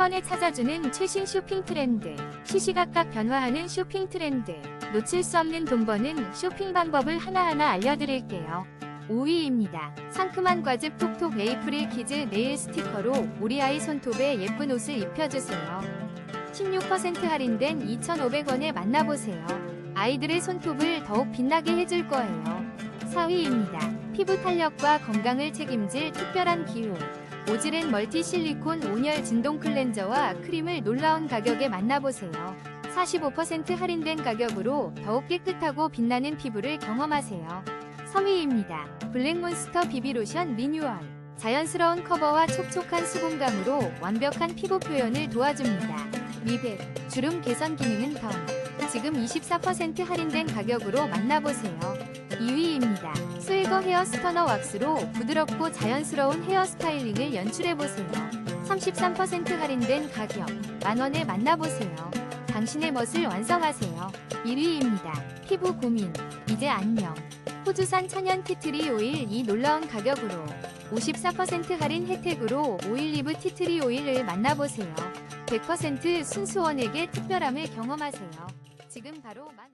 번에 찾아주는 최신 쇼핑 트렌드. 시시각각 변화하는 쇼핑 트렌드. 놓칠 수 없는 돈 버는 쇼핑 방법을 하나하나 알려드릴게요. 5위입니다. 상큼한 과즙 톡톡 에이프릴 키즈 네일 스티커로 우리 아이 손톱에 예쁜 옷을 입혀주세요. 16% 할인된 2,500원에 만나보세요. 아이들의 손톱을 더욱 빛나게 해줄 거예요. 4위입니다. 피부 탄력과 건강을 책임질 특별한 기호. 오즈렌 멀티 실리콘 온열 진동 클렌저와 크림을 놀라운 가격에 만나보세요. 45% 할인된 가격으로 더욱 깨끗하고 빛나는 피부를 경험하세요. 3위입니다. 블랙몬스터 비비로션 리뉴얼. 자연스러운 커버와 촉촉한 수분감으로 완벽한 피부 표현을 도와줍니다. 미백, 주름 개선 기능은 덤. 지금 24% 할인된 가격으로 만나보세요. 2위입니다. 스웨거 헤어 스터너 왁스로 부드럽고 자연스러운 헤어 스타일링을 연출해보세요. 33% 할인된 가격, 만원에 만나보세요. 당신의 멋을 완성하세요. 1위입니다. 피부 고민, 이제 안녕. 호주산 천연 티트리 오일 이 놀라운 가격으로 54% 할인 혜택으로 오일리브 티트리 오일을 만나보세요. 100% 순수원에게 특별함을 경험하세요. 지금 바로 만